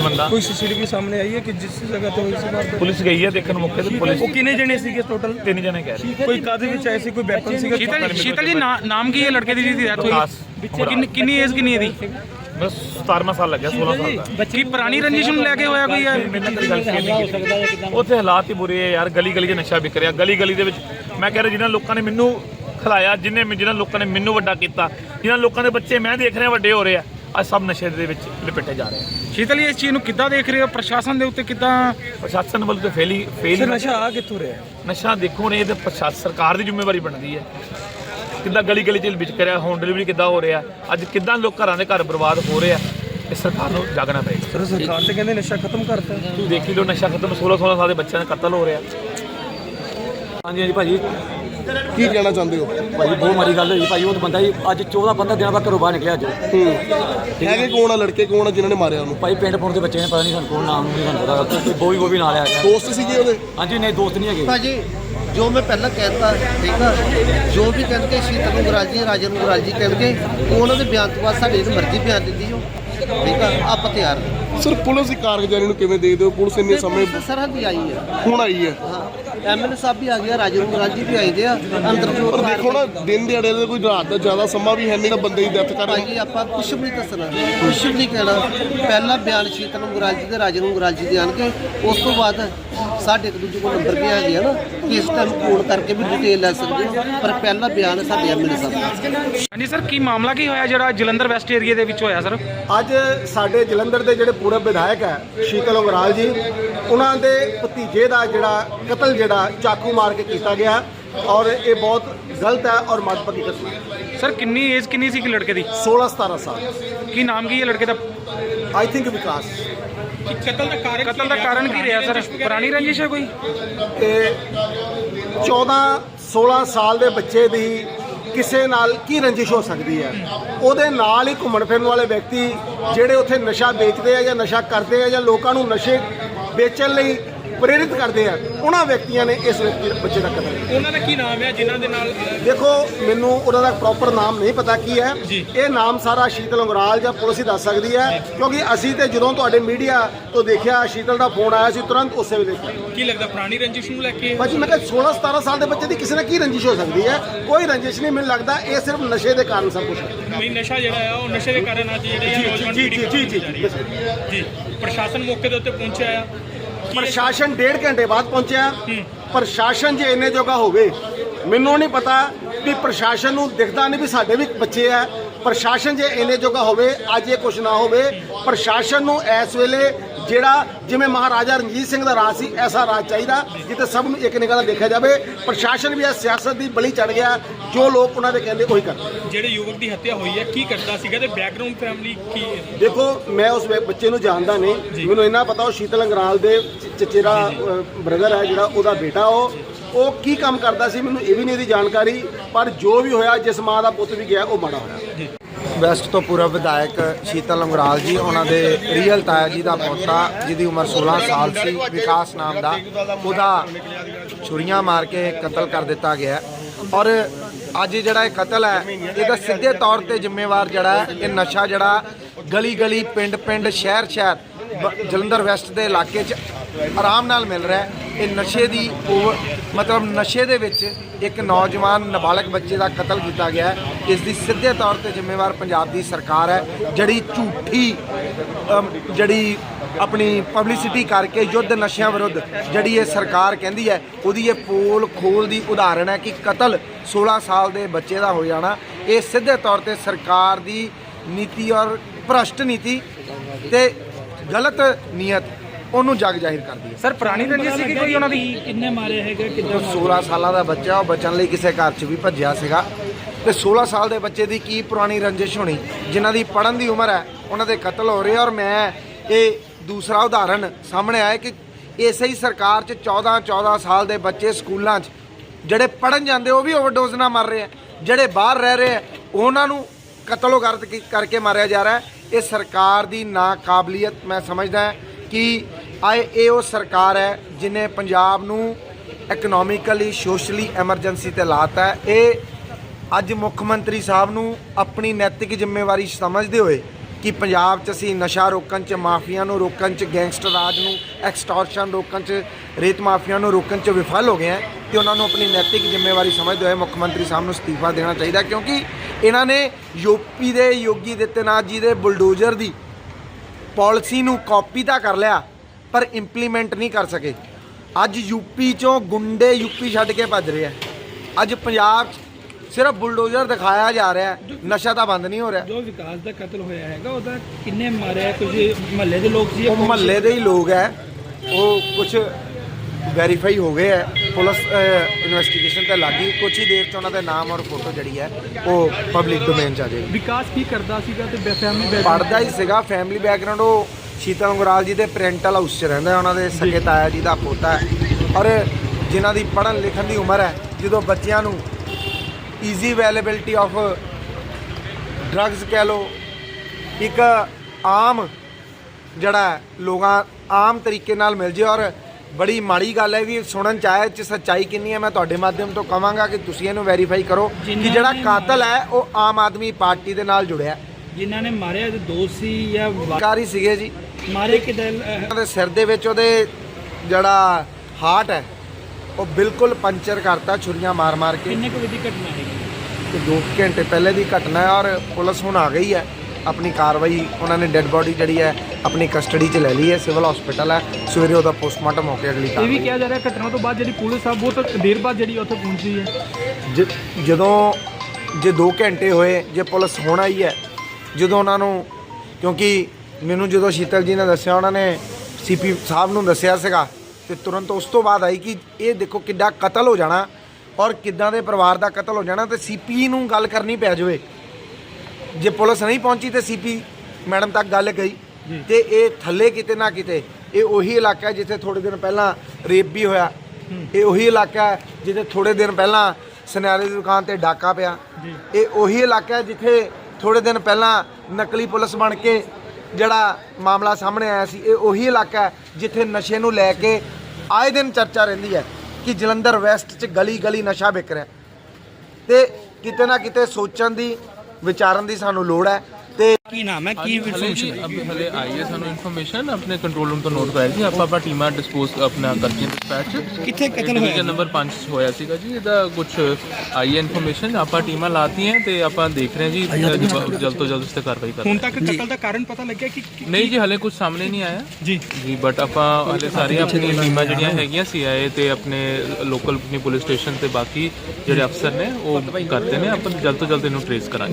ਦੋਸ਼ੀ ਬੰਦਾ? ਕੋਈ ਸੀਸੀਟੀਵੀ ਸਾਹਮਣੇ ਆਈ ਹੈ ਕਿ ਜਿਸ ਜਗ੍ਹਾ ਤੇ ਹੋਈ ਸੀ ਪੁਲਿਸ ਗਈ ਹੈ ਦੇਖਣ ਮੌਕੇ ਤੇ ਪੁਲਿਸ ਉਹ ਕਿੰਨੇ ਜਣੇ ਸੀਗੇ ਟੋਟਲ ਤਿੰਨ ਜਣੇ ਕਹਿ ਰਹੇ। ਕੋਈ ਕਾਦੇ ਵਿੱਚ ਆਏ ਸੀ? ਕੋਈ ਵੈਪਨ ਸੀਗਾ? ਸ਼ੀਤਲ ਸ਼ੀਤਲ ਜੀ ਨਾ- ਨਾਮ ਕੀ ਹੈ ਲੜਕੇ ਦੀ ਜਿਹਦੀ ਡੈਥ। ਹੋਈ? ਕਿੰਨੀ ਕਿੰਨੀ ਏਜ ਕਿੰਨੀ ਹੈ ਇਹਦੀ? ਬਸ 17ਵਾਂ ਸਾਲ ਲੱਗਿਆ 16 ਸਾਲ ਦਾ। ਕੀ ਪੁਰਾਣੀ ਰੰਜਿਸ਼ ਨੂੰ ਲੈ ਕੇ ਹੋਇਆ ਕੋਈ ਹੈ ਗੱਲ ਨਹੀਂ ਕੀਤੀ ਉੱਥੇ ਹਾਲਾਤ ਹੀ ਬੁਰੇ ਹੈ ਯਾਰ ਗਲੀ ਗਲੀ 'ਚ ਨਸ਼ਾ ਵਿਕ ਰਿਹਾ। ਗਲੀ ਗਲੀ ਦੇ ਵਿੱਚ ਮੈਂ ਕਹਿ ਰਿਹਾ ਜਿਨ੍ਹਾਂ ਲੋਕਾਂ ਨੇ ਮੈਨੂੰ ਖਿਲਾਇਆ ਜਿਨ੍ਹਾਂ ਜਿਨ੍ਹਾਂ ਲੋਕਾਂ ਨੇ ਮੈਨੂੰ ਵੱਡਾ ਕੀਤਾ ਜਿਨ੍ਹਾਂ ਲੋਕਾਂ ਦੇ ਬੱਚੇ ਮੈਂ ਦੇਖ ਰਿਹਾ ਵੱਡੇ ਹੋ ਰਹੇ ਆ ਅੱਜ ਸਭ ਨਸ਼ੇ ਦੇ ਵਿੱਚ ਲਪੇਟੇ ਜਾ ਰਹੇ ਆ। ਸ਼ੀਤਲ ਜੀ ਇਸ ਚੀਜ਼ ਨੂੰ ਕਿੱਦਾਂ ਦੇਖ ਰਹੇ ਹੋ? ਪ੍ਰਸ਼ਾਸਨ ਦੇ ਉੱਤੇ ਕਿੱਦਾਂ? ਪ੍ਰਸ਼ਾਸਨ ਵੱਲੋਂ ਤੇ ਫੇਲ ਫੇਲ ਨਸ਼ਾ ਆ ਕਿੱਥੋਂ ਰਿਹਾ? ਨਸ਼ਾ ਦੇਖੋ ਨੇ ਇਹ ਤੇ ਪ੍ਰਸ਼ਾਸਨ ਸਰਕਾਰ ਦੀ ਜ਼ਿੰਮੇਵਾਰੀ ਬਣਦੀ ਹੈ। ਕਿੱਦਾਂ ਗਲੀ ਗਲੀ 'ਚ ਵਿਚ ਰਿਹਾ ਹੋਮ ਡਿਲੀਵਰੀ ਕਿੱਦਾਂ ਹੋ ਰਿਹਾ? ਅੱਜ ਕਿੱਦਾਂ ਲੋਕ ਘਰਾਂ ਦੇ ਘਰ ਬਰਬਾਦ ਹੋ ਰਹੇ? ਆ ਇਹ ਸਰਕਾਰ ਨੂੰ ਜਾਗਣਾ ਪਏਗਾ। ਸਰ ਸਰਕਾਰ ਤੇ ਕਹਿੰਦੇ ਨਸ਼ਾ ਖਤਮ ਕਰਤਾ। ਤੂੰ ਦੇਖੀ ਲੋ ਨਸ਼ਾ ਖਤਮ 16 16 ਸਾਲ ਦੇ ਬੱਚਿਆਂ ਦਾ ਕਤਲ ਹੋ ਰਿਹਾ। ਹਾਂਜੀ ਹਾਂਜੀ ਭਾਜੀ। ਕੀ ਕਹਿਣਾ ਚਾਹੁੰਦੇ ਹੋ? ਭਾਜੀ ਬਹੁਤ ਮਾੜੀ ਗੱਲ ਹੋਈ ਭਾਜੀ ਉਹ ਤਾਂ ਬੰਦਾ ਹੀ ਅੱਜ 14 15 ਦਿਨਾਂ ਬਾਅਦ ਘਰੋਂ ਬਾਹਰ ਨਿਕਲਿਆ ਅੱਜ। ਹੈਗੇ ਕੌਣ ਆ ਲੜਕੇ ਕੌਣ ਆ ਜਿਨ੍ਹਾਂ ਨੇ ਮਾਰਿਆ ਉਹਨੂੰ? ਭਾਈ ਪਿੰਡ ਪੁੰਡ ਦੇ ਬੱਚੇ ਨੇ ਪਤਾ ਨਹੀਂ ਸਾਨੂੰ ਕੋਲ ਨਾਮ ਨਹੀਂ ਸਾਨੂੰ ਪਤਾ। ਬੋਈ ਬੋਈ ਨਾਲ ਆ ਗਿਆ ਦੋਸਤ ਸੀਗੇ ਉਹਦੇ? ਹਾਂਜੀ ਨਹੀਂ ਦੋਸਤ ਨਹੀਂ ਹੈਗੇ। ਭਾਜੀ ਜੋ ਮੈਂ ਪਹਿਲਾਂ ਕਹਿਤਾ ਠੀਕ ਆ? ਜੋ ਵੀ ਕਹਿਣਗੇ ਸ਼ੀਤਲ ਨੂੰ ਗੁਰਾਜੀ ਰਾਜਨ ਨੂੰ ਗੁਰਾਜੀ ਕਹਿਣਗੇ ਉਹਨਾਂ ਦੇ ਬਿਆਨ ਤੋਂ ਬਾਅਦ ਸਾਡੀ ਮਰਜ਼ੀ ਬਿਆਨ ਦਿੱਤੀ ਜੋ ਠੀਕ ਆ? ਆਪਾਂ ਤਿਆਰ ਹਾਂ। ਸਰ ਪੁਲਿਸ ਦੀ ਕਾਰਗੁਜ਼ਾਰੀ ਨੂੰ ਕਿਵੇਂ ਦੇਖਦੇ ਹੋ? ਪੁਲਿਸ ਇੰਨੇ ਸਮੇਂ ਪੁਲਿਸ ਸਰਹੱਦ ਹੀ ਆਈ ਹੈ। ਹੁਣ ਆਈ ਹੈ। ਹਾਂ। ਐਮਐਲਏ ਸਾਹਿਬ ਵੀ ਆ ਗਿਆ ਰਾਜਨ ਗੁਰਾਜੀ ਵੀ ਆਈ ਦੇ ਆ ਅੰਦਰ ਜੋ ਪਰ ਦੇਖੋ ਨਾ ਦਿਨ ਦਿਹਾੜੇ ਦਾ ਕੋਈ ਰਾਤ ਦਾ ਜ਼ਿਆਦਾ ਸਮਾਂ ਵੀ ਹੈ ਨਹੀਂ ਤਾਂ ਬੰਦੇ ਦੀ ਡੈਥ ਕਰ ਭਾਜੀ ਆਪਾਂ ਕੁਛ ਵੀ ਨਹੀਂ ਦੱਸਣਾ ਕੁਛ ਵੀ ਨਹੀਂ ਕਹਿਣਾ। ਪਹਿਲਾ ਬਿਆਨ ਸ਼ੀਤਲ ਨੂੰ ਗੁਰਾਜੀ ਤੇ ਰਾਜਨ ਨੂੰ ਗੁਰਾਜੀ ਦੇ ਆਣ ਕੇ ਉਸ ਤੋਂ ਬਾਅਦ ਸਾਡੇ ਇੱਕ ਦੂਜੇ ਕੋਲ ਨੰਬਰ ਵੀ ਹੈਗੇ ਆ ਨਾ ਕਿ ਇਸ ਟਾਈਮ ਫੋਨ ਕਰਕੇ ਵੀ ਡਿਟੇਲ ਲੈ ਸਕਦੇ ਹੋ ਪਰ ਪਹਿਲਾ ਬਿਆਨ ਸਾਡੇ ਐਮਐਲਏ ਸਾਹਿਬ ਦਾ। ਹਾਂਜੀ ਸਰ ਕੀ ਮਾਮਲਾ ਕੀ ਹੋਇਆ ਜਿਹੜਾ ਜਲੰਧਰ ਵੈਸਟ ਏਰੀਆ ਦੇ ਵਿੱਚ ਹੋਇਆ ਸਰ? ਅੱਜ ਸਾਡੇ ਜਲੰਧਰ ਦੇ ਜਿਹੜੇ ਪੂਰਬ ਵਿਧਾਇਕ ਹੈ ਸ਼ੀਤਲ ਉਂਗਰਾਲ ਜੀ ਉਹਨਾਂ ਦੇ ਭਤੀਜੇ ਦਾ ਜਿਹੜਾ ਕਤਲ ਜਿਹੜਾ ਚਾਕੂ ਮਾਰ ਕੇ ਕੀਤਾ ਗਿਆ ਔਰ ਇਹ ਬਹੁਤ ਗਲਤ ਹੈ ਔਰ ਮੱਦਪਤੀ ਘਟਨਾ ਹੈ। ਸਰ ਕਿੰਨੀ ਏਜ ਕਿੰਨੀ ਸੀ ਕਿ ਲੜਕੇ ਦੀ? 16 17 ਸਾਲ। ਕੀ ਨਾਮ ਕੀ ਹੈ ਲੜਕੇ ਦਾ? ਆਈ ਥਿੰਕ ਵਿਕਾਸ। ਕਤਲ ਦਾ ਕਾਰਨ ਕਤਲ ਦਾ ਕਾਰਨ ਕੀ ਰਿਹਾ ਸਰ? ਪੁਰਾਣੀ ਰੰਜਿਸ਼ ਹੈ ਕੋਈ? ਇਹ 14 16 ਸਾਲ ਦੇ ਬੱਚੇ ਦੀ ਕਿਸੇ ਨਾਲ ਕੀ ਰੰਜਿਸ਼ ਹੋ ਸਕਦੀ ਹੈ? ਉਹਦੇ ਨਾਲ ਹੀ ਘੁੰਮਣ ਫਿਰਨ ਵਾਲੇ ਵਿਅਕਤੀ ਜਿਹੜੇ ਉੱਥੇ ਨਸ਼ਾ ਵੇਚਦੇ ਆ ਜਾਂ ਨਸ਼ਾ ਕਰਦੇ ਆ ਜਾਂ ਲੋਕਾਂ ਨੂੰ ਨਸ਼ੇ ਵੇਚਣ ਲਈ ਪ੍ਰੇਰਿਤ ਕਰਦੇ ਆ। ਉਹਨਾਂ ਵਿਅਕਤੀਆਂ ਨੇ ਇਸ ਬੱਚੇ ਦਾ ਕਤਲ ਕੀਤਾ। ਉਹਨਾਂ ਦਾ ਕੀ ਨਾਮ ਹੈ ਜਿਨ੍ਹਾਂ ਦੇ ਨਾਲ ਦੇਖੋ ਮੈਨੂੰ ਉਹਨਾਂ ਦਾ ਪ੍ਰੋਪਰ ਨਾਮ ਨਹੀਂ ਪਤਾ ਕੀ ਹੈ। ਇਹ ਨਾਮ ਸਾਰਾ ਸ਼ੀਤਲ ਅੰਗਰਾਲ ਜਾਂ ਪੁਲਿਸ ਹੀ ਦੱਸ ਸਕਦੀ ਹੈ ਕਿਉਂਕਿ ਅਸੀਂ ਤੇ ਜਦੋਂ ਤੁਹਾਡੇ ਮੀਡੀਆ ਤੋਂ ਦੇਖਿਆ ਸ਼ੀਤਲ ਦਾ ਫੋਨ ਆਇਆ ਸੀ ਤੁਰੰਤ ਉਸੇ ਵੇਲੇ ਕੀ ਲੱਗਦਾ ਪੁਰਾਣੀ ਰੰਜਿਸ਼ ਨੂੰ ਲੈ ਕੇ? ਭਾਜੀ ਮੈਂ ਕਿਹਾ 16 17 ਸਾਲ ਦੇ ਬੱਚੇ ਦੀ ਕਿਸੇ ਨਾਲ ਕੀ ਰੰਜਿਸ਼ ਹੋ ਸਕਦੀ ਹੈ? ਕੋਈ ਰੰਜਿਸ਼ ਨਹੀਂ ਮੈਨੂੰ ਲੱਗਦਾ ਇਹ ਸਿਰਫ ਨਸ਼ੇ ਦੇ ਕਾਰਨ ਸਭ ਕੁਝ ਹੈ। ਵੀ ਨਸ਼ਾ ਜਿਹੜਾ ਆ ਉਹ ਨਸ਼ੇ ਦੇ ਕਾਰਨ ਅੱਜ ਜਿਹੜੇ ਨੌਜਵਾਨ ਜੀ, ਪੀੜ੍ਹੀ ਜੀ, ਜੀ, ਜਾ। ਜੀ ਪ੍ਰਸ਼ਾਸਨ ਮੌਕੇ ਦੇ ਉੱਤੇ ਪਹੁੰਚਿਆ ਆ। ਪ੍ਰਸ਼ਾਸਨ ਡੇਢ ਘੰਟੇ ਬਾਅਦ ਪਹੁੰਚਿਆ। ਪ੍ਰਸ਼ਾਸਨ ਜੇ ਇੰਨੇ ਜੋਗਾ ਹੋਵੇ ਮੈਨੂੰ ਨਹੀਂ ਪਤਾ ਵੀ ਪ੍ਰਸ਼ਾਸਨ ਨੂੰ ਦਿਖਦਾ ਨਹੀਂ ਵੀ ਸਾਡੇ ਵੀ ਬੱਚੇ ਆ। ਪ੍ਰਸ਼ਾਸਨ ਜੇ ਇੰਨੇ ਜੋਗਾ ਹੋਵੇ ਅੱਜ ਇਹ ਕੁਝ ਨਾ ਹੋਵੇ ਪ੍ਰਸ਼ਾਸਨ ਨੂੰ ਇਸ ਵੇਲੇ ਜਿਹੜਾ ਜਿਵੇਂ ਮਹਾਰਾਜਾ ਰਣਜੀਤ ਸਿੰਘ ਦਾ ਰਾਜ ਸੀ ਐਸਾ ਰਾਜ ਚਾਹੀਦਾ ਜਿੱਥੇ ਸਭ ਨੂੰ ਇੱਕ ਨਿਗਾਹ ਨਾਲ ਦੇਖਿਆ ਜਾਵੇ। ਪ੍ਰਸ਼ਾਸਨ ਵੀ ਇਸ ਸਿਆਸਤ ਦੀ ਬਲੀ ਚੜ ਗਿਆ ਜੋ ਲੋਕ ਉਹਨਾਂ ਦੇ ਕਹਿੰਦੇ ਉਹੀ ਕਰਦੇ। ਜਿਹੜੇ ਯੁਵਕ ਦੀ ਹੱਤਿਆ ਹੋਈ ਹੈ ਕੀ ਕਰਦਾ ਸੀਗਾ ਤੇ ਬੈਕਗ੍ਰਾਉਂਡ ਫੈਮਿਲੀ ਕੀ ਹੈ? ਦੇਖੋ ਮੈਂ ਉਸ ਬੱਚੇ ਨੂੰ ਜਾਣਦਾ ਨਹੀਂ। ਮੈਨੂੰ ਇੰਨਾ ਪਤਾ ਉਹ ਸ਼ੀਤਲ ਅੰਗਰਾਲ ਦੇ ਚਚੇਰਾ ਬ੍ਰਦਰ ਹੈ ਜਿਹੜਾ ਉਹਦਾ ਬੇਟਾ ਉਹ। ਉਹ ਕੀ ਕੰਮ ਕਰਦਾ ਸੀ ਮੈਨੂੰ ਇਹ ਵੀ ਨਹੀਂ ਇਹਦੀ ਜਾਣਕਾਰੀ ਪਰ ਜੋ ਵੀ ਹੋਇਆ ਜਿਸ ਮਾਂ ਦਾ ਪੁੱਤ ਵੀ ਗਿਆ ਉਹ ਮਾੜਾ ਹੋਇਆ। ਵੈਸਟ ਤੋਂ ਪੂਰਬ ਵਿਧਾਇਕ ਸ਼ੀਤਲ ਅੰਗਰਾਲ ਜੀ, ਉਹਨਾਂ ਦੇ ਰੀਅਲ ਤਾਇਆ ਜੀ ਦਾ ਪੋਤਾ, ਜਿਹਦੀ ਉਮਰ 16 ਸਾਲ ਸੀ, ਵਿਕਾਸ ਨਾਮ ਦਾ। ਉਹਦਾ ਛੁਰੀਆਂ ਮਾਰ ਕੇ ਕਤਲ ਕਰ ਦਿੱਤਾ ਗਿਆ ਔਰ ਅੱਜ ਜਿਹੜਾ ਇਹ ਕਤਲ ਹੈ, ਇਹਦਾ ਸਿੱਧੇ ਤੌਰ ਤੇ ਜ਼ਿੰਮੇਵਾਰ ਜਿਹੜਾ ਇਹ ਨਸ਼ਾ ਜਿਹੜਾ ਗਲੀ ਗਲੀ ਪਿੰਡ ਪਿੰਡ ਸ਼ਹਿਰ ਸ਼ਹਿਰ ਬ- ਜਲੰਧਰ ਵੈਸਟ ਦੇ ਇਲਾਕੇ 'ਚ ਆਰਾਮ ਨਾਲ ਮਿਲ ਰਿਹਾ ਇਹ ਨਸ਼ੇ ਦੀ ਓਵਰ ਮਤਲਬ ਨਸ਼ੇ ਦੇ ਵਿੱਚ ਇੱਕ ਨੌਜਵਾਨ ਨਾਬਾਲਗ ਬੱਚੇ ਦਾ ਕਤਲ ਕੀਤਾ ਗਿਆ ਹੈ। ਇਸ ਦੀ ਸਿੱਧੇ ਤੌਰ ਤੇ ਜ਼ਿੰਮੇਵਾਰ ਪੰਜਾਬ ਦੀ ਸਰਕਾਰ ਹੈ। ਜਿਹੜੀ ਝੂਠੀ ਜਿਹੜੀ ਆਪਣੀ ਪਬਲਿਸਿਟੀ ਕਰਕੇ ਯੁੱਧ ਨਸ਼ਿਆਂ ਵਿਰੁੱਧ ਜਿਹੜੀ ਇਹ ਸਰਕਾਰ ਕਹਿੰਦੀ ਹੈ, ਉਹਦੀ ਇਹ ਪੋਲ ਖੋਲ ਦੀ ਉਦਾਹਰਣ ਹੈ ਕਿ ਕਤਲ 16 ਸਾਲ ਦੇ ਬੱਚੇ ਦਾ ਹੋ ਜਾਣਾ। ਇਹ ਸਿੱਧੇ ਤੌਰ ਤੇ ਸਰਕਾਰ ਦੀ ਨੀਤੀ ਔਰ ਭ੍ਰਸ਼ਟ ਨੀਤੀ ਤੇ ਗਲਤ ਨੀਅਤ ਉਹਨੂੰ ਜਗ ਜ਼ਾਹਿਰ ਕਰਦੀ ਹੈ। ਸਰ ਪੁਰਾਣੀ ਰੰਜਿਸ਼ ਸੀ ਕਿ ਕੋਈ ਉਹਨਾਂ ਦੀ? ਉਹ 16 ਸਾਲਾਂ ਦਾ ਬੱਚਾ ਉਹ ਬਚਣ ਲਈ ਕਿਸੇ ਘਰ 'ਚ ਵੀ ਭੱਜਿਆ ਸੀਗਾ। ਤੇ 16 ਸਾਲ ਦੇ ਬੱਚੇ ਦੀ ਕੀ ਪੁਰਾਣੀ ਰੰਜਿਸ਼ ਹੋਣੀ? ਜਿਨ੍ਹਾਂ ਦੀ ਪੜਨ ਦੀ ਉਮਰ ਹੈ ਉਹਨਾਂ ਦੇ ਕਤਲ ਹੋ ਰਹੇ ਔਰ ਮੈਂ ਇਹ ਦੂਸਰਾ ਉਦਾਹਰਣ ਸਾਹਮਣੇ ਆਇਆ ਕਿ ਇਸੇ ਹੀ ਸਰਕਾਰ 'ਚ 14 14 ਸਾਲ ਦੇ ਬੱਚੇ ਸਕੂਲਾਂ 'ਚ ਜਿਹੜੇ ਪੜਨ ਜਾਂਦੇ ਉਹ ਵੀ ਓਵਰਡੋਜ਼ ਨਾਲ ਮਰ ਰਹੇ ਆ। ਜਿਹੜੇ ਬਾਹਰ ਰਹਿ ਰਹੇ ਆ ਉਹਨਾਂ ਨੂੰ ਕਤਲੋ ਕਰਕੇ ਮਾਰਿਆ ਜਾ ਰਿਹਾ ਹੈ। ਇਹ ਸਰਕਾਰ ਦੀ ਨਾਕਾਬਲੀਅਤ ਮੈਂ ਸਮਝਦਾ ਕਿ ਆਏ, ਇਹ ਉਹ ਸਰਕਾਰ ਹੈ ਜਿਨੇ ਪੰਜਾਬ ਨੂੰ ਇਕਨੋਮਿਕਲੀ ਸੋਸ਼ਲੀ ਐਮਰਜੈਂਸੀ ਤੇ ਲਾਤਾ ਹੈ। ਇਹ ਅੱਜ ਮੁੱਖ ਮੰਤਰੀ ਸਾਹਿਬ ਨੂੰ ਆਪਣੀ ਨੈਤਿਕ ਜ਼ਿੰਮੇਵਾਰੀ ਸਮਝਦੇ ਹੋਏ ਕਿ ਪੰਜਾਬ 'ਚ ਅਸੀਂ ਨਸ਼ਾ ਰੋਕਣ 'ਚ, ਮਾਫੀਆ ਨੂੰ ਰੋਕਣ 'ਚ, ਗੈਂਗਸਟਰ ਰਾਜ ਨੂੰ ਐਕਸਟੋਰਸ਼ਨ ਰੋਕਣ 'ਚ, ਰੇਤ ਮਾਫੀਆ ਨੂੰ ਰੋਕਣ 'ਚ ਵਿਫਲ ਹੋ ਗਏ ਹੈ ਤੇ ਉਹਨਾਂ ਨੂੰ ਆਪਣੀ ਨੈਤਿਕ ਜ਼ਿੰਮੇਵਾਰੀ ਸਮਝਦੇ ਹੋਏ ਮੁੱਖ ਮੰਤਰੀ ਸਾਹਿਬ ਨੂੰ ਅਸਤੀਫਾ ਦੇਣਾ ਚਾਹੀਦਾ ਕਿਉਂਕਿ ਇਹਨਾਂ ਨੇ ਯੂਪੀ ਦੇ ਯੋਗੀ ਦਿੱਤਨਾਥ ਜੀ ਦੇ ਬੁਲਡੋਜ਼ਰ ਦੀ ਪਾਲਿਸੀ ਨੂੰ ਕਾਪੀ ਤਾਂ ਕਰ ਲਿਆ ਪਰ ਇੰਪਲੀਮੈਂਟ ਨਹੀਂ ਕਰ ਸਕੇ। ਅੱਜ ਯੂਪੀ ਚੋਂ ਗੁੰਡੇ ਯੂਪੀ ਛੱਡ ਕੇ ਭੱਜ ਰਹੇ ਆ। ਅੱਜ ਪੰਜਾਬ 'ਚ ਸਿਰਫ ਬੁਲਡੋਜ਼ਰ ਦਿਖਾਇਆ ਜਾ ਰਿਹਾ ਹੈ। ਨਸ਼ਾ ਤਾਂ ਬੰਦ ਨਹੀਂ ਹੋ ਰਿਹਾ। ਜੋ ਵਿਕਾਸ ਦਾ ਕਤਲ ਹੋਇਆ ਹੈਗਾ ਉਹਦਾ ਕਿੰਨੇ ਮਾਰਿਆ ਕੁਝ ਮਹੱਲੇ ਦੇ ਲੋਕ ਸੀ ਉਹ ਮਹੱਲੇ ਦੇ ਹੀ ਲੋਕ ਹੈ। ਉਹ ਕੁਝ ਵੈਰੀਫਾਈ ਹੋ ਗਏ ਹੈ। ਪੁਲਿਸ ਇਨਵੈਸਟੀਗੇਸ਼ਨ ਤੇ ਲੱਗੀ ਕੁਝ ਹੀ ਦੇਰ ਚ ਉਹਨਾਂ ਦੇ ਨਾਮ ਔਰ ਫੋਟੋ ਜਿਹੜੀ ਹੈ ਉਹ ਪਬਲਿਕ ਡੋਮੇਨ ਚ ਆ ਜਾਏਗੀ। ਵਿਕਾਸ ਕੀ ਕਰਦਾ ਸੀਗਾ ਤੇ ਫੈਮਿਲੀ ਪੜਦਾ ਹੀ ਸੀਗਾ। ਫੈਮਿਲੀ ਬੈਕਗ੍ਰਾਉਂਡ ਉਹ ਸ਼ੀਤਲ ਅੰਗਰਾਲ ਜੀ ਦੇ ਪੈਰੈਂਟਲ ਹਾਊਸ 'ਚ ਰਹਿੰਦਾ ਉਹਨਾਂ ਦੇ ਸਕੇ ਤਾਇਆ ਜੀ ਦਾ ਪੋਤਾ ਹੈ। ਔਰ ਜਿਨ੍ਹਾਂ ਦੀ ਪੜ੍ਹਨ ਲਿਖਣ ਦੀ ਉਮਰ ਹੈ ਜਦੋਂ ਬੱਚਿਆਂ ਨੂੰ ਈਜ਼ੀ ਅਵੇਲੇਬਿਲਟੀ ਆਫ ਡਰੱਗਸ ਕਹਿ ਲਓ ਇੱਕ ਆਮ ਜਿਹੜਾ ਲੋਕਾਂ ਆਮ ਤਰੀਕੇ ਨਾਲ ਮਿਲ ਜੇ। ਔਰ ਬੜੀ ਮਾੜੀ ਗੱਲ ਹੈ ਵੀ ਸੁਣਨ ਚ ਆਇਆ ਚ ਸੱਚਾਈ ਕਿੰਨੀ ਹੈ ਮੈਂ ਤੁਹਾਡੇ ਮਾਧਿਅਮ ਤੋਂ ਕਹਾਂਗਾ ਕਿ ਤੁਸੀਂ ਇਹਨੂੰ ਵੈਰੀਫਾਈ ਕਰੋ ਕਿ ਜਿਹੜਾ ਕਾਤਲ ਹੈ ਉਹ ਆਮ ਆਦਮੀ ਪਾਰਟੀ ਦੇ ਨਾਲ ਜੁੜਿਆ ਹੈ। ਜਿਨ੍ਹਾਂ ਨੇ ਮਾਰਿਆ ਇਹ ਦੋਸਤ ਸੀ ਜਾਂ ਵਾ- ਸੀਗੇ ਜੀ। ਮਾਰੇ ਕਿਦਾਂ ਉਹਨਾਂ ਦੇ ਸਿਰ ਦੇ ਵਿੱਚ ਉਹਦੇ ਜਿਹੜਾ ਹਾਰਟ ਹੈ ਉਹ ਬਿਲਕੁਲ ਪੰਚਰ ਕਰਤਾ ਛੁਰੀਆਂ ਮਾਰ-ਮਾਰ ਕੇ। ਕਿੰਨੇ ਕੁ ਵਜੇ ਦੀ ਘਟਨਾ ਹੈਗੀ ਤੇ 2 ਘੰਟੇ ਪਹਿਲੇ ਦੀ ਘਟਨਾ ਹੈ ਔਰ ਪੁਲਿਸ ਹੁਣ ਆ ਗਈ ਹੈ। ਆਪਣੀ ਕਾਰਵਾਈ ਉਹਨਾਂ ਨੇ ਡੈੱਡ ਬੋਡੀ ਜਿਹੜੀ ਹੈ ਆਪਣੀ ਕਸਟਡੀ 'ਚ ਲੈ ਲਈ ਹੈ। ਸਿਵਲ ਹਸਪੀਟਲ ਹੈ। ਸਵੇਰੇ ਉਹਦਾ ਪੋਸਟਮਾਰਟਮ ਹੋ ਕੇ ਅਗਲੀ ਇਹ ਵੀ ਕਾਰਵਾਈ। ਕਿਹਾ ਜਾ ਰਿਹਾ ਘਟਨਾ ਤੋਂ ਬਾਅਦ ਜਿਹੜੀ ਪੁਲਿਸ ਆ ਬਹੁਤ ਦੇਰ ਬਾਅਦ ਜਿਹੜੀ ਉੱਥੇ ਪਹੁੰਚੀ ਹੈ। ਜ- ਜਦੋਂ ਜੇ 2 ਘੰਟੇ ਹੋਏ ਜੇ ਪੁਲਿਸ ਹੁਣ ਆਈ ਹੈ ਜਦੋਂ ਉਹਨਾਂ ਨੂੰ ਕਿਉਂਕਿ ਮੈਨੂੰ ਜਦੋਂ ਸ਼ੀਤਲ ਜੀ ਨੇ ਦੱਸਿਆ ਉਹਨਾਂ ਨੇ ਸੀਪੀ ਸਾਹਿਬ ਨੂੰ ਦੱਸਿਆ ਸੀਗਾ ਤੇ ਤੁਰੰਤ ਉਸ ਤੋਂ ਬਾਅਦ ਆਈ ਕਿ ਇਹ ਦੇਖੋ ਕਿੱਡਾ ਕਤਲ ਹੋ ਜਾਣਾ ਔਰ ਕਿੱਦਾਂ ਦੇ ਪਰਿਵਾਰ ਦਾ ਕਤਲ ਹੋ ਜਾਣਾ ਤੇ ਸੀਪੀ ਨੂੰ ਗੱਲ ਕਰਨੀ ਪੈ ਜਾਵੇ। ਜੇ ਪੁਲਿਸ ਨਹੀਂ ਪਹੁੰਚੀ ਤੇ ਸੀਪੀ ਮੈਡਮ ਤੱਕ ਗੱਲ ਗਈ ਤੇ ਇਹ ਥੱਲੇ ਕਿਤੇ ਨਾ ਕਿਤੇ ਇਹ ਉਹੀ ਇਲਾਕਾ ਹੈ ਜਿੱਥੇ ਥੋੜੇ ਦਿਨ ਪਹਿਲਾਂ ਰੇਪ ਵੀ ਹੋਇਆ। ਇਹ ਉਹੀ ਇਲਾਕਾ ਹੈ ਜਿੱਥੇ ਥੋੜੇ ਦਿਨ ਪਹਿਲਾਂ ਸੁਨਿਆਰੇ ਦੀ ਦੁਕਾਨ ਤੇ ਡਾਕਾ ਪਿਆ। ਇਹ ਉਹੀ ਇਲਾਕਾ ਹੈ ਜਿੱਥੇ ਥੋੜੇ ਦਿਨ ਪਹਿਲਾਂ ਨਕਲੀ ਪੁਲਿਸ ਬਣ ਕੇ ਜਿਹੜਾ ਮਾਮਲਾ ਸਾਹਮਣੇ ਆਇਆ ਸੀ, ਇਹ ਉਹੀ ਇਲਾਕਾ ਹੈ ਜਿੱਥੇ ਨਸ਼ੇ ਨੂੰ ਲੈ ਕੇ ਆਏ ਦਿਨ ਚਰਚਾ ਰਹਿੰਦੀ ਹੈ ਕਿ ਜਲੰਧਰ ਵੈਸਟ 'ਚ ਗਲੀ ਗਲੀ ਨਸ਼ਾ ਵਿਕ ਰਿਹਾ ਤੇ ਕਿਤੇ ਨਾ ਕਿਤੇ ਸੋਚਣ ਦੀ, ਵਿਚਾਰਨ ਦੀ ਸਾਨੂੰ ਲੋੜ ਹੈ ਤੇ ਕੀ ਨਾਮ ਹੈ? ਕੀ ਜੀ ਅਬ ਹਲੇ ਆਈ ਹੈ ਸਾਨੂੰ ਇਨਫੋਰਮੇਸ਼ਨ ਆਪਣੇ ਕੰਟਰੋਲ ਰੂਮ ਤੋਂ ਨੋਟ ਕਰਾਇਆ ਜੀ ਆਪਾਂ ਆਪਣਾ ਟੀਮਾਂ ਡਿਸਪੋਜ਼ ਆਪਣਾ ਕਰਕੇ ਡਿਸਪੈਚ ਕਿੱਥੇ ਕਤਲ ਡਿਵੀਜ਼ਨ ਨੰਬਰ 5 ਹੋਇਆ ਸੀਗਾ ਜੀ ਇਹਦਾ ਕੁਝ ਆਈ ਹੈ ਇਨਫੋਰਮੇਸ਼ਨ ਆਪਾਂ ਟੀਮਾਂ ਲਾਤੀਆਂ ਤੇ ਆਪਾਂ ਦੇਖ ਰਹੇ ਹਾਂ ਜੀ ਜਲਦ ਤੋਂ ਜਲਦ ਇਸ ਤੇ ਕਾਰਵਾਈ ਕਰ ਹੁਣ ਤੱਕ ਕਤਲ ਦਾ ਕਾਰਨ ਪਤਾ ਲੱਗਿਆ ਕਿ ਨਹੀਂ ਜੀ ਹਲੇ ਕੁਝ ਸਾਹਮਣੇ ਨਹੀਂ ਆਇਆ। ਜੀ। ਜੀ ਬਟ ਆਪਾਂ ਹਲੇ ਸਾਰੀਆਂ ਆਪਣੀਆਂ ਟੀਮਾਂ ਜਿਹੜੀਆਂ ਹੈਗੀਆਂ ਸੀਆਈਏ ਤੇ ਆਪਣੇ ਲੋਕਲ ਆਪਣੀ ਪੁਲਿਸ ਸਟੇਸ਼ਨ ਤੇ ਬਾਕੀ ਜਿਹੜੇ ਅਫਸਰ ਨੇ ਉਹ ਕਰਦੇ ਨੇ ਆਪਾਂ ਜਲਦ ਤੋਂ ਜਲਦ ਇਹਨੂੰ ਟ੍ਰੇਸ ਕਰਾਂਗੇ।